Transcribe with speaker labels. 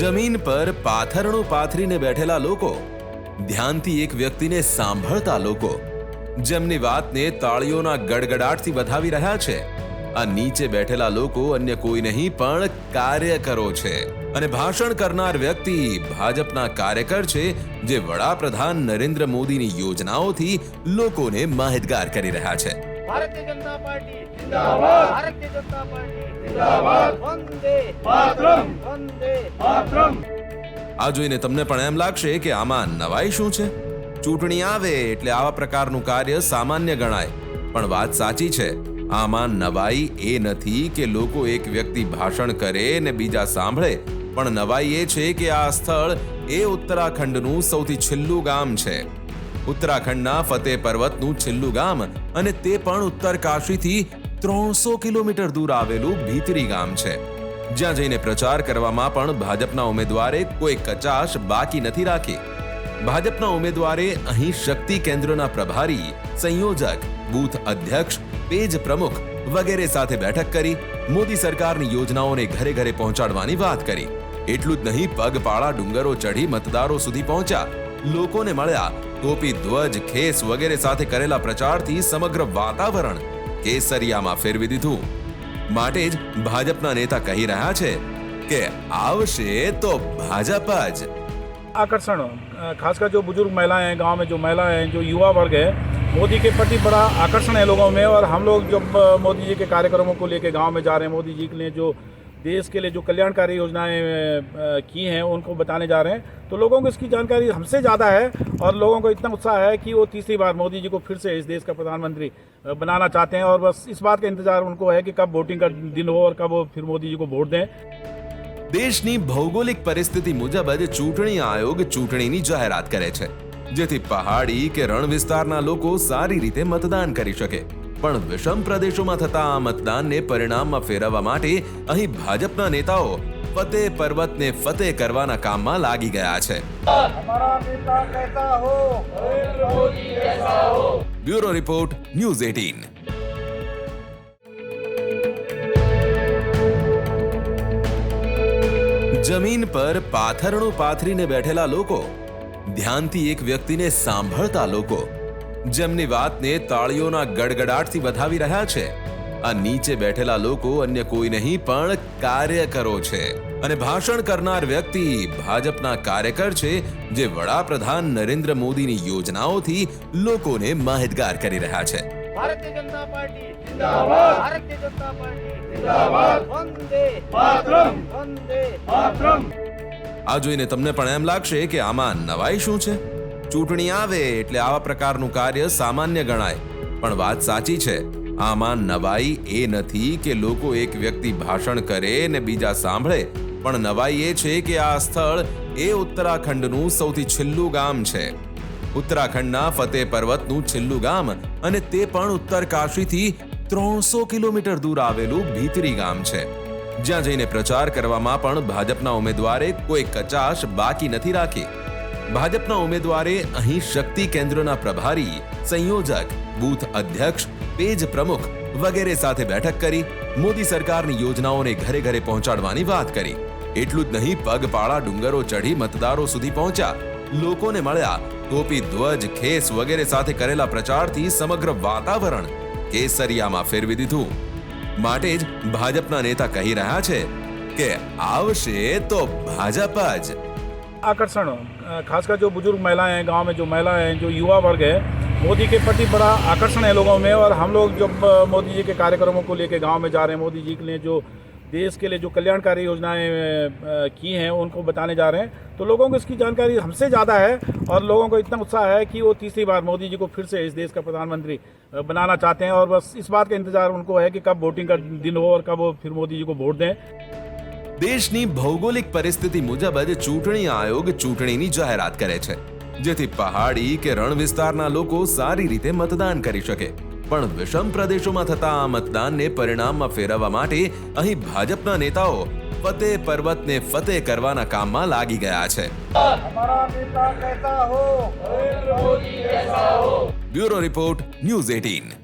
Speaker 1: જમીન પર પાથરણું પાથરીને બેઠેલા લોકો, ધ્યાનથી એક વ્યક્તિને સાંભળતા લોકો, જેમની વાતને તાળીઓના ગડગડાટથી વધાવી રહ્યા છે. આ નીચે બેઠેલા લોકો અન્ય કોઈ નહીં, પણ કાર્યકરો છે. અને ભાષણ કરનાર વ્યક્તિ ભાજપના કાર્યકર છે, જે વડાપ્રધાન નરેન્દ્ર મોદીની યોજનાઓથી લોકોને માહિતગાર કરી રહ્યા છે.
Speaker 2: ભારતીય ಜನತಾ ಪಾರ್ಟಿ ಜಿಂದಾಬಾದ್ ಭಾರತೀಯ ಜನತಾ ಪಾರ್ಟಿ ಜಿಂದಾಬಾದ್ ವಂದೇ ಮಾತರಂ ವಂದೇ ಮಾತರಂ
Speaker 1: આ જોઈને તમને પણ એમ લાગશે કે આમાં નવાઈ શું છે? ચૂંટણી આવે એટલે આવા પ્રકારનું કાર્ય સામાન્ય ગણાય. પણ વાત સાચી છે આમાં નવાઈ એ નથી કે લોકો એક વ્યક્તિ ભાષણ કરે ને બીજા સાંભળે. પણ નવાઈ એ છે કે આ સ્થળ એ ઉત્તરાખંડનું સૌથી છેલ્લું ગામ છે. ઉત્તરાખંડના ફતેહ પર્વતનું છેલ્લું ગામ અને તે પણ ઉત્તર કાશીથી ત્રણસો કિલોમીટર દૂર આવેલું ભીતરી ગામ છે. જ્યાં જઈને પ્રચાર કરવામાં પણ ભાજપના ઉમેદવારે કોઈ કચાશ બાકી નથી રાખી. ભાજપના ઉમેદવારે અહીં શક્તિ કેન્દ્રના પ્રભારી, સંયોજક, બૂથ અધ્યક્ષ, પેજ પ્રમુખ વગેરે સાથે બેઠક કરી, મોદી સરકારની યોજનાઓને ઘરે ઘરે પહોંચાડવાની વાત કરી. એટલું જ નહીં, પગપાળા ડુંગરો ચઢી મતદારો સુધી પહોંચ્યા. લોકોને મળ્યા ટોપી ધ્વજ ખેસ વગેરે સાથે કરેલા પ્રચારથી સમગ્ર વાતાવરણ કેસરિયામાં ફેરવી દીધું માટે જ ભાજપના નેતા કહી રહ્યા છે કે આવશે તો ભાજપ જ
Speaker 3: आकर्षण अ, खासकर जो बुजुर्ग महिलाएं हैं गांव में जो महिलाएं हैं जो युवा वर्ग है मोदी के प्रति बड़ा आकर्षण है लोगों में और हम लोग जब अ, मोदी जी के कार्यक्रमों को लेके गांव में जा रहे हैं मोदी जी के लिए जो देश के लिए जो कल्याणकारी योजनाएं अ, की हैं उनको बताने जा रहे हैं तो लोगों को इसकी जानकारी हमसे ज़्यादा है और लोगों को इतना उत्साह है कि वो तीसरी बार मोदी जी को फिर से इस देश का प्रधानमंत्री अ, बनाना चाहते हैं और बस इस बात का इंतजार उनको है कि कब वोटिंग का दिन हो और कब वो फिर मोदी जी को वोट दें
Speaker 1: દેશની ભૌગોલિક પરિસ્થિતિ મુજબ જ ચૂંટણી આયોગ ચૂંટણીની જાહેરાત કરે છે જેથી પહાડી કે રણ વિસ્તારના લોકો સારી રીતે મતદાન કરી શકે પણ વિષમ પ્રદેશોમાં થતા આ મતદાનને પરિણામમાં ફેરવવા માટે અહીં ભાજપના નેતાઓ ફતે પર્વતને ફતે કરવાના કામમાં લાગી ગયા છે. Bureau report news eighteen. જમીન પર પાથરણું પાથરીને બેઠેલા લોકો ધ્યાનથી એક વ્યક્તિને સાંભળતા લોકો જેમની વાતને તાળીઓના ગડગડાટથી વધાવી રહ્યા છે. આ નીચે બેઠેલા લોકો અન્ય કોઈ નહીં પણ કાર્યકરો છે. અને ભાષણ કરનાર વ્યક્તિ ભાજપના કાર્યકર છે જે વડાપ્રધાન નરેન્દ્ર મોદીની યોજનાઓથી લોકોને માહિતગાર કરી રહ્યા છે.
Speaker 2: ભારતીય જનતા પાર્ટી જિંદાબાદ. ભારતીય જનતા પાર્ટી જિંદાબાદ. વંદે માતરમ વંદે માતરમ
Speaker 1: આ જોઈને તમને પણ એમ લાગશે કે આમાં નવાઈ શું છે? ચૂંટણી આવે એટલે આવા પ્રકારનું કાર્ય સામાન્ય ગણાય. પણ વાત સાચી છે, આમાં નવાઈ એ નથી કે લોકો એક વ્યક્તિ ભાષણ કરે ને બીજા સાંભળે. પણ નવાઈ એ છે કે આ સ્થળ એ ઉત્તરાખંડનું સૌથી છેલ્લું ગામ છે. ઉત્તરાખંડના ફતેહ પર્વતનું છેલ્લું ગામ અને તે પણ ઉત્તર કાશીથી ત્રણસો કિલોમીટર દૂર આવેલું ભીતરી ગામ છે. જ્યાં જઈને પ્રચાર કરવામાં પણ ભાજપના ઉમેદવારે કોઈ કચાશ બાકી નથી રાખી. ભાજપના ઉમેદવારે અહીં શક્તિ કેન્દ્રના પ્રભારી, સંયોજક, બૂથ અધ્યક્ષ, પેજ પ્રમુખ વગેરે સાથે બેઠક કરી મોદી સરકારની યોજનાઓને ઘરે ઘરે પહોંચાડવાની વાત કરી. એટલું જ નહીં, પગપાળા, ડુંગરો ચઢી મતદારો સુધી પહોંચ્યા. લોકોને મળ્યા ટોપી, ધ્વજ, ખેસ વગેરે સાથે કરેલા પ્રચારથી સમગ્ર વાતાવરણ કેસરિયામાં ફેરવી દીધું. માટે જ ભાજપના નેતા કહી રહ્યા છે કે આવશે તો ભાજપ જ.
Speaker 3: आकर्षण। खासकर जो बुज़ुर्ग महिलाएँ हैं, गाँव में जो महिलाएँ हैं, जो युवा वर्ग है, मोदी के प्रति बड़ा आकर्षण है लोगों में। और हम लोग जब मोदी जी के कार्यक्रमों को लेकर गाँव में जा रहे हैं, मोदी जी के लिए जो देश के लिए जो कल्याणकारी योजनाएँ की हैं, उनको बताने जा रहे हैं। तो लोगों को इसकी जानकारी हमसे ज़्यादा है और लोगों को इतना उत्साह है कि वो तीसरी बार मोदी जी को फिर से इस देश का प्रधानमंत्री बनाना चाहते हैं। और बस इस बात का इंतज़ार उनको है कि कब वोटिंग का दिन हो और कब वो फिर मोदी जी को वोट दें।
Speaker 1: દેશની ભૌગોલિક પરિસ્થિતિ મુજબ જ ચૂંટણી આયોગ ચૂંટણીની જાહેરાત કરે છે. જેથી પહાડી કે રણ વિસ્તારના લોકો સારી રીતે મતદાન કરી શકે. પણ વિષમ પ્રદેશોમાં થતા આ મતદાનને પરિણામમાં ફેરવવા માટે અહીં ભાજપના નેતાઓ ફતેહ પર્વતને ફતેહ કરવાના કામમાં લાગી ગયા છે. Bureau report news eighteen